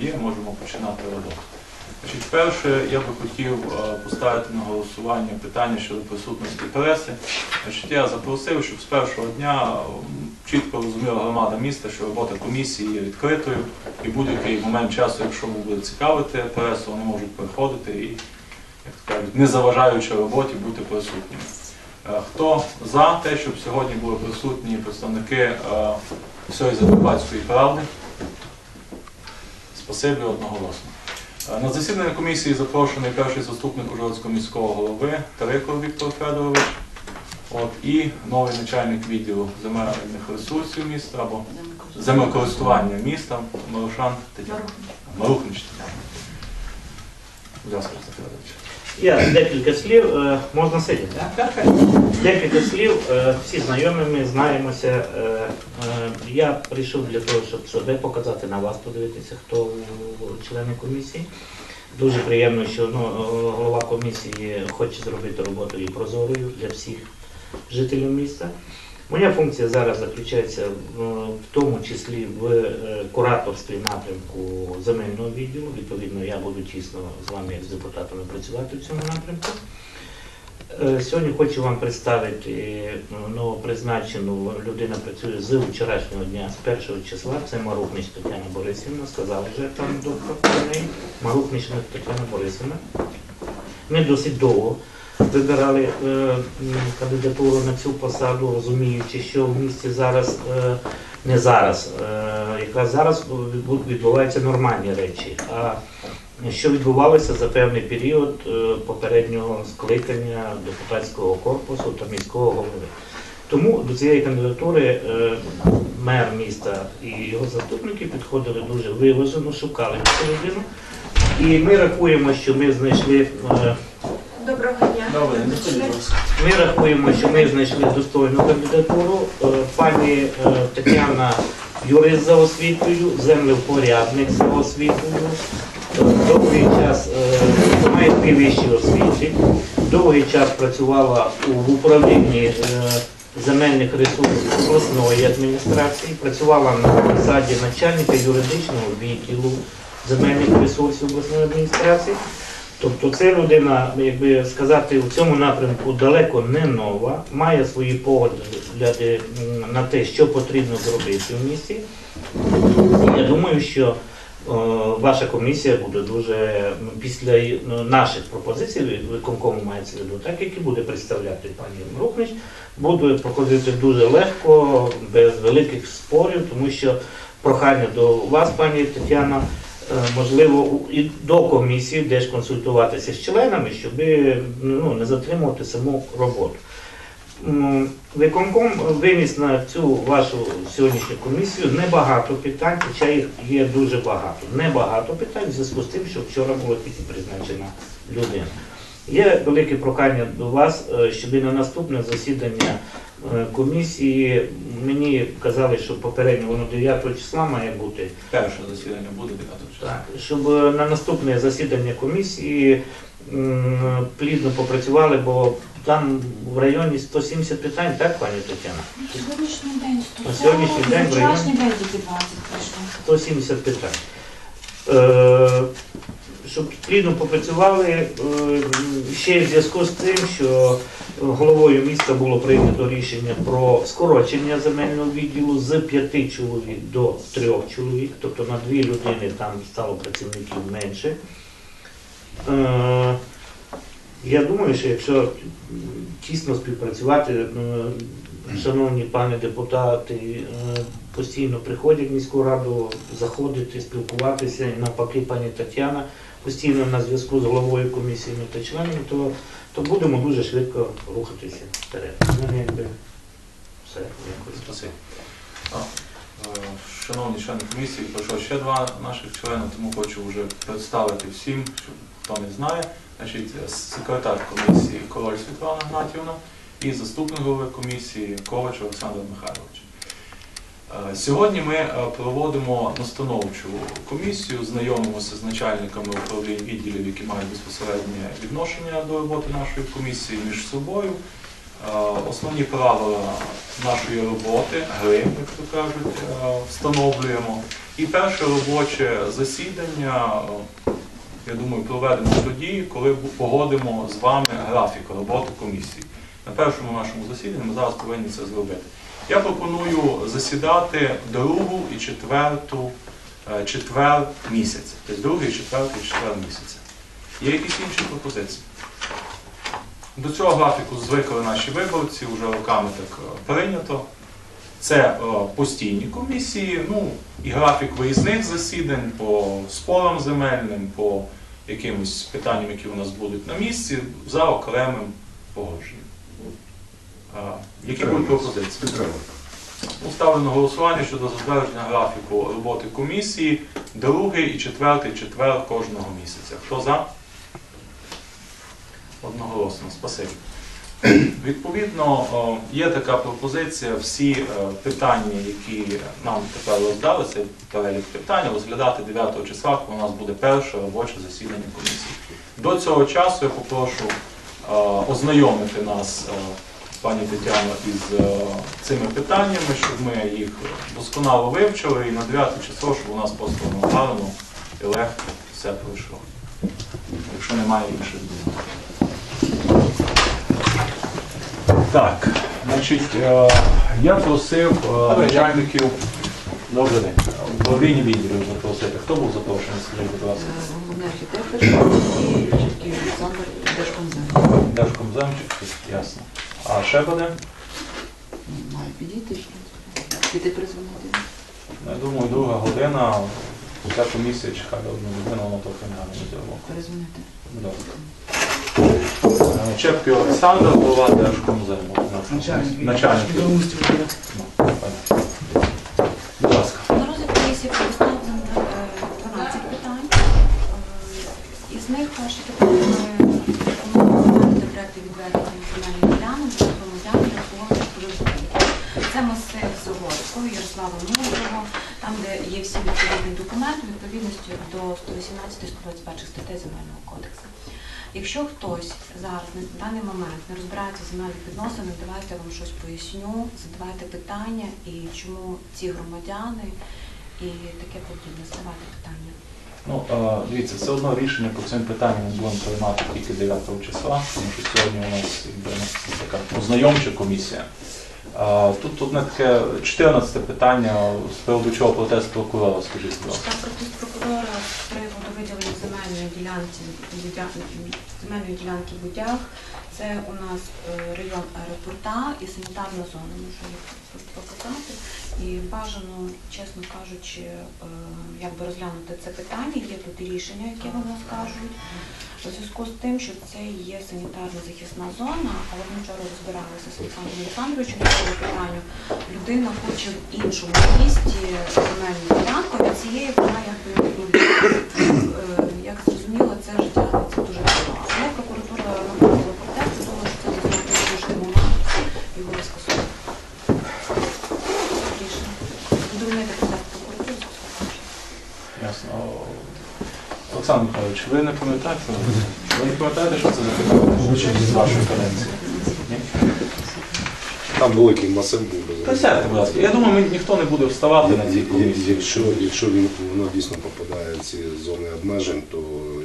є, можемо починати роботу. Значить, перше, я би хотів е, поставити на голосування питання щодо присутності преси. Значить, я запросив, щоб з першого дня чітко розуміла громада міста, що робота комісії є відкритою, і будь-який момент часу, якщо вам буде цікавити пресу, вони можуть приходити і, як кажуть, не заважаючи роботі, бути присутніми. Е, Хто за те, щоб сьогодні були присутні представники е, всієї Закарпатської правди? Спасибі одноголосно. Е, На засідання комісії запрошений перший заступник Ужгородського міського голови Тариков Віктор Федорович. От, і новий начальник відділу земельних ресурсів міста або землекористування міста Марушан Тетяна. Марухнич Тетяна. Будь ласка, Федорович. Я декілька слів, е, можна сидіти, так? Декілька слів, е, всі знайомі, ми знаємося. Е, Я прийшов для того, щоб себе показати на вас, подивитися, хто члени комісії. Дуже приємно, що ну, голова комісії хоче зробити роботу і прозорою для всіх жителів міста. Моя функція зараз заключається в, в тому числі в е, кураторстві напрямку земельного відділу. Відповідно, я буду тісно з вами, як з депутатами, працювати в цьому напрямку. Е, Сьогодні хочу вам представити е, новопризначену людина працює з вчорашнього дня, з першого числа. Це Марухнич Тетяна Борисівна. Сказали вже там про неї. Марухнич Тетяна Борисівна. Ми досить довго вибирали кандидатуру на цю посаду, розуміючи, що в місті зараз не зараз, якраз зараз відбуваються нормальні речі. А що відбувалося за певний період попереднього скликання депутатського корпусу та міського голови. Тому до цієї кандидатури мер міста і його заступники підходили дуже виважено, шукали цю людину. І ми рахуємо, що ми знайшли е, Доброго дня. Ми рахуємо, що ми знайшли достойну кандидатуру. Е, Пані е, Тетяна юрист за освітою, землевпорядник за освітою. Е, Довгий час має дві вищі освіти. Довгий час працювала у- в управлінні земельних ресурсів обласної адміністрації, працювала на посаді начальника юридичного відділу земельних ресурсів обласної адміністрації. Тобто це людина, якби сказати, у цьому напрямку далеко не нова, має свої погляди на те, що потрібно зробити в місті. Я думаю, що е, ваша комісія буде дуже після е, наших пропозицій, виконкому мається виду, так як і буде представляти пані Рухнич, буде проходити дуже легко, без великих спорів, тому що прохання до вас, пані Тетяна, можливо, і до комісії десь консультуватися з членами, щоб ну, не затримувати саму роботу. Виконком виніс на цю вашу сьогоднішню комісію небагато питань, хоча їх є дуже багато. Небагато питань в зв'язку з тим, що вчора була тільки призначена людина. Є велике прохання до вас, е, щоб на наступне засідання е, комісії мені казали, що попередньо воно 9 числа має бути. Перше засідання буде 9 числа. Так, щоб е, на наступне засідання комісії м, плідно попрацювали, бо там в районі 170 питань, так, пані Тетяна? Сьогоднішній день На сьогоднішній день в районі- Вчорашній день тільки 20 прийшло. 170 питань. Е, щоб плідно попрацювали, е, ще в зв'язку з тим, що головою міста було прийнято рішення про скорочення земельного відділу з п'яти чоловік до трьох чоловік, тобто на дві людини там стало працівників менше. Е, я думаю, що якщо тісно співпрацювати, шановні пани депутати, е, постійно приходять в міську раду, заходити, спілкуватися, і навпаки, пані Тетяна постійно на зв'язку з головою комісії та членами, то, то будемо дуже швидко рухатися вперед. У мене якби все. Дякую. Е, Шановні члени комісії, пройшло ще два наших члени, тому хочу вже представити всім, щоб хто не знає. Значить, е, секретар комісії Король Світлана Гнатівна і заступник голови комісії Ковач Олександр Михайлович. Е, Сьогодні ми е, проводимо настановчу комісію, знайомимося з начальниками управлінь відділів, які мають безпосереднє відношення до роботи нашої комісії між собою. Е, Основні правила нашої роботи, гри, як то кажуть, встановлюємо. І перше робоче засідання, я думаю, проведемо тоді, коли погодимо з вами графік роботи комісії. На першому нашому засіданні ми зараз повинні це зробити. Я пропоную засідати другу і четверту е, четвер місяця. Тобто другий, четвертий, і четвер місяця. Є якісь інші пропозиції? До цього графіку звикли наші виборці, вже роками так е, прийнято. Це е, постійні комісії, ну і графік виїзних засідань по спорам земельним, по якимось питанням, які у нас будуть на місці, за окремим погодженням. Які будуть пропозиції? На голосування щодо затвердження графіку роботи комісії другий і четвертий четвер кожного місяця. Хто за? Одноголосно, спасибі. Відповідно, є така пропозиція, всі е, питання, які нам тепер роздали, це перелік питань, розглядати 9 числа, коли у нас буде перше робоче засідання комісії. До цього часу я попрошу е, ознайомити нас, е, пані Тетяно, із е, цими питаннями, щоб ми їх досконало вивчили і на 9 число, щоб у нас просто воно і легко все пройшло. Якщо немає інших думок. Так, значить, е, я просив е, начальників управління відділів запросити. Хто був запрошений, скажіть, будь ласка? Головний архітектор і Олександр Держкомзем. Держкомземчик, ясно. А ще буде? Має підійти. Піти призвонити. Я думаю, друга година. Ця комісія чекає одну годину, воно трохи не гарно зробимо. Перезвонити. Добре. Чепки Олександр, голова Держкомзему. Начальник. Начальник. Відомості буде. Ну, понятно. Будь ласка. На розгляд комісії представлено е, 12 питань. Е, Із них перше питання ми пропонуємо до проєкту відведення національних ділянок для громадян і обслуговування споживачів. Це масив Загорського, Ярослава Мудрого, там, де є всі відповідні документи відповідності до 118-121 статей Земельного кодексу. Якщо хтось зараз на даний момент не розбирається в земельних відносинах, давайте я вам щось поясню, задавайте питання і чому ці громадяни і таке подібне. Задавайте питання. Ну, дивіться, все одно рішення по цим питанням ми будемо приймати тільки 9 числа, тому що сьогодні у нас якби, ну, така ознайомча комісія. Тут одне таке 14 питання з приводу чого протест прокурора, скажіть, будь ласка. Протест прокурора з приводу виділення земельної ділянки земельної ділянки Будяг. Це у нас е, район аеропорта і санітарна зона. Можу показати. І бажано, чесно кажучи, е, якби розглянути це питання. Є тут і рішення, яке вони скажуть. У зв'язку з тим, що це є санітарна захисна зона, але ми вчора розбиралися з Олександром Олександровичем по цьому питанню. Людина хоче в іншому місті земельну ділянку, від цієї вона якби. Е, Як зрозуміло, це життя це дуже важливо. Але прокуратура направила протест, тому що це дозволити вирішити момент його не скасувати. Рішення. Задовольнити протест прокуратури. Ясно. Олександр Михайлович, ви не пам'ятаєте? Ви не пам'ятаєте, що це за питання з вашої каденції? Ні? Там великий масив був. Та сядьте, будь ласка. Я думаю, ми, ніхто не буде вставати на цій комісії. Якщо, якщо він, воно дійсно попадає в ці зони обмежень, то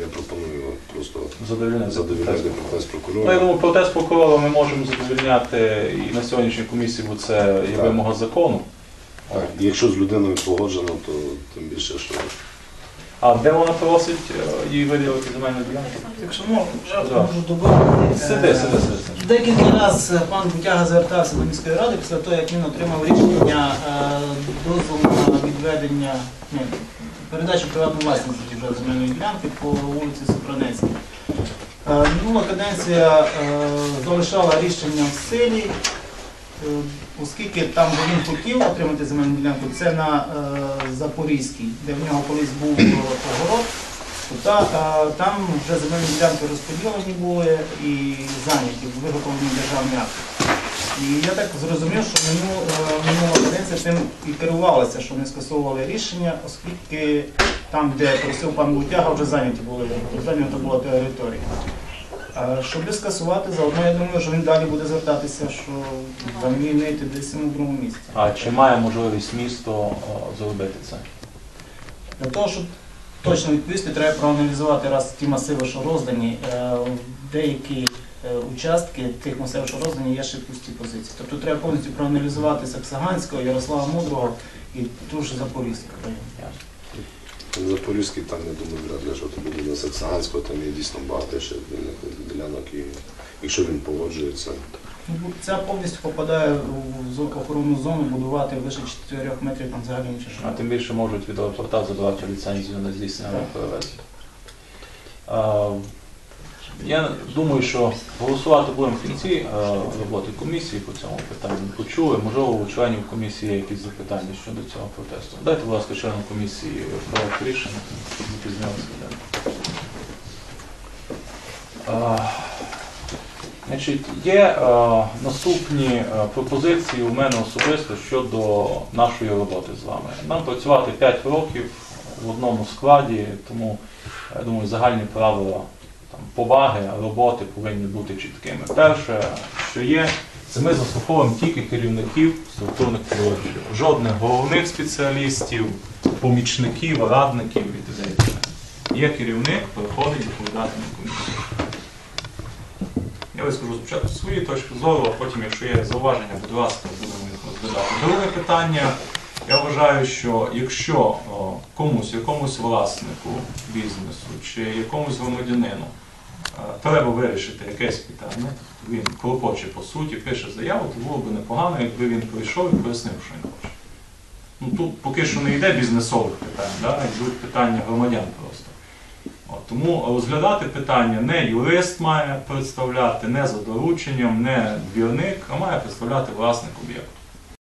я пропоную просто Задовільнити задовільнити протест. протест Ну, я прокурора. думаю, протест прокурора ми можемо задовільняти і на сьогоднішній комісії, бо це є Так. вимога закону. Так, і якщо з людиною погоджено, то тим більше, що А де вона просить е, їй виділити земельну ділянку? Якщо можна, вже можу добавити. Сиди, Е, сиди, сиди. Декілька разів пан Бутяга звертався до міської ради після того, як він отримав рішення е, дозволу на відведення, ні, передачу приватної власності вже земельної ділянки по вулиці Супранецькій. Е, Минула каденція е, залишала рішення в силі, е, оскільки там, де він хотів отримати земельну ділянку, це на е, Запорізькій, де в нього колись був е, огород. е, там вже земельні ділянки розподілені були і зайняті, виготовлені державні акти. І я так зрозумів, що мину, е, минула каденція тим і керувалася, що не скасовували рішення, оскільки там, де просив пан Бутяга, вже зайняті були, зайнята була територія. Щоб скасувати, заодно я думаю, що він далі буде звертатися, що замінити десь у другому місці. А чи має можливість місто е, зробити це? Для того, щоб точно відповісти, треба проаналізувати раз ті масиви, що роздані, е, деякі е, участки тих масивів, що роздані, є ще пусті позиції. Тобто треба повністю проаналізувати Саксаганського, Ярослава Мудрого і ту ж Запорізького району. Запорізький там, я думаю, вряд ли, що це буде на Саксаганського, там є дійсно багато ще вільних ділянок, і якщо він погоджується, Ну, Ця повністю попадає в охоронну зону, будувати вище 4 метрів там взагалі нічого. А тим більше можуть від аеропорта задавати ліцензію на здійснення перевезення. Я думаю, що голосувати будемо в кінці е, роботи комісії по цьому питанню. Почули, можливо, у членів комісії є якісь запитання щодо цього протесту. Дайте, будь ласка, членам комісії проект рішення, щоб не пізнялися. Значить, є е, наступні е, пропозиції у мене особисто щодо нашої роботи з вами. Нам працювати 5 років в одному складі, тому я думаю, загальні правила поваги роботи повинні бути чіткими. Перше, що є, це ми заслуховуємо тільки керівників структурних підрозділів. Жодних головних спеціалістів, помічників, радників і т.д. Є керівник, приходить відповідати на комісію. Я вискажу спочатку свої точки зору, а потім, якщо є зауваження, будь ласка, будемо їх розглядати. Друге питання. Я вважаю, що якщо комусь, якомусь власнику бізнесу чи якомусь громадянину треба вирішити якесь питання, він клопоче по суті, пише заяву, то було б непогано, якби він прийшов і пояснив, що він хоче. Ну тут поки що не йде бізнесових питань, да? йдуть питання громадян просто. От, тому розглядати питання не юрист має представляти, не за дорученням, не двірник, а має представляти власник об'єкту.